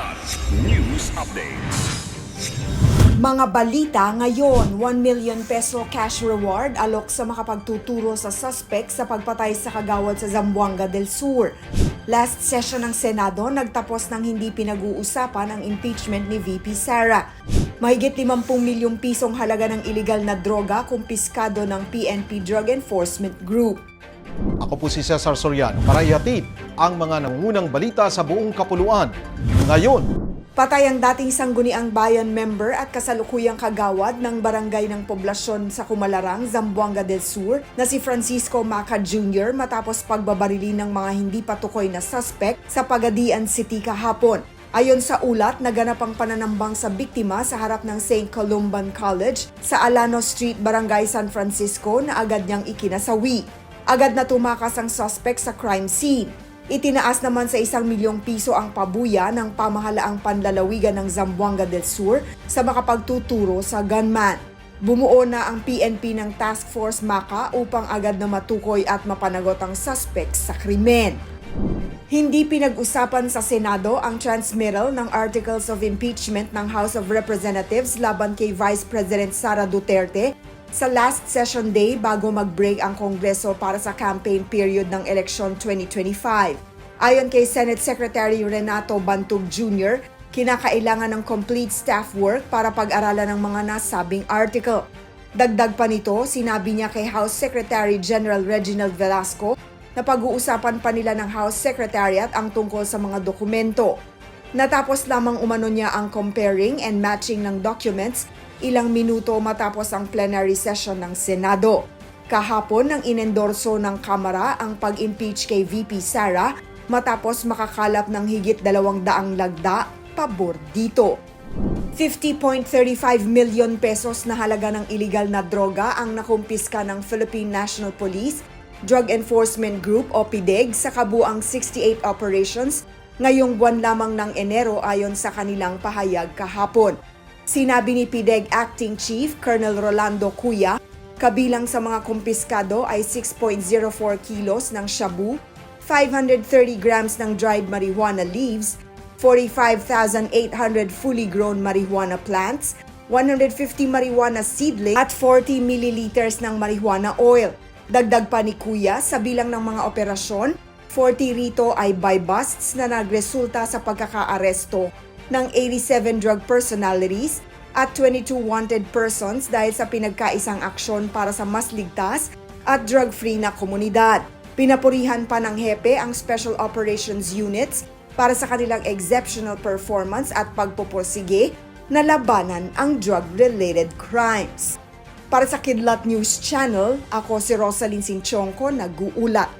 Kidlat News Updates. Mga balita ngayon, 1 million peso cash reward alok sa makapagtuturo sa suspect sa pagpatay sa kagawad sa Zamboanga del Sur. Last session ng Senado, nagtapos ng hindi pinag-uusapan ang impeachment ni VP Sara. Mahigit 50 milyong pisong halaga ng iligal na droga kumpiskado ng PNP Drug Enforcement Group. Ako po si Cesar Soriano para ihatid ang mga nangungunang balita sa buong kapuluan. Ngayon, Patay ang dating sangguniang bayan member at kasalukuyang kagawad ng barangay ng poblasyon sa Kumalarang, Zamboanga del Sur na si Francisco Maca Jr. matapos pagbabarili ng mga hindi patukoy na suspect sa Pagadian City kahapon. Ayon sa ulat, naganap ang pananambang sa biktima sa harap ng St. Columban College sa Alano Street, Barangay San Francisco na agad niyang ikinasawi. Agad na tumakas ang suspect sa crime scene. Itinaas naman sa isang milyong piso ang pabuya ng pamahalaang panlalawigan ng Zamboanga del Sur sa makapagtuturo sa gunman. Bumuo na ang PNP ng Task Force MACA upang agad na matukoy at mapanagot ang suspect sa krimen. Hindi pinag-usapan sa Senado ang transmittal ng Articles of Impeachment ng House of Representatives laban kay Vice President Sara Duterte sa last session day bago mag-break ang Kongreso para sa campaign period ng eleksyon 2025. Ayon kay Senate Secretary Renato Bantug Jr., kinakailangan ng complete staff work para pag-aralan ng mga nasabing article. Dagdag pa nito, sinabi niya kay House Secretary General Reginald Velasco na pag-uusapan pa nila ng House Secretariat ang tungkol sa mga dokumento. Natapos lamang umano niya ang comparing and matching ng documents ilang minuto matapos ang plenary session ng Senado. Kahapon nang inendorso ng Kamara ang pag-impeach kay VP Sara matapos makakalap ng higit dalawang daang lagda pabor dito. 50.35 million pesos na halaga ng iligal na droga ang nakumpiska ng Philippine National Police Drug Enforcement Group o PIDEG sa kabuang 68 operations ngayong buwan lamang ng Enero ayon sa kanilang pahayag kahapon. Sinabi ni PIDEG Acting Chief Colonel Rolando Cuya, kabilang sa mga kumpiskado ay 6.04 kilos ng shabu, 530 grams ng dried marijuana leaves, 45,800 fully grown marijuana plants, 150 marijuana seedling at 40 milliliters ng marijuana oil. Dagdag pa ni Kuya sa bilang ng mga operasyon, 40 rito ay by busts na nagresulta sa pagkakaaresto ng 87 drug personalities at 22 wanted persons dahil sa pinagkaisang aksyon para sa mas ligtas at drug-free na komunidad. Pinapurihan pa ng HEPE ang Special Operations Units para sa kanilang exceptional performance at pagpupursige na labanan ang drug-related crimes. Para sa Kidlat News Channel, ako si Rosalyn Sinchonko, nag-uulat.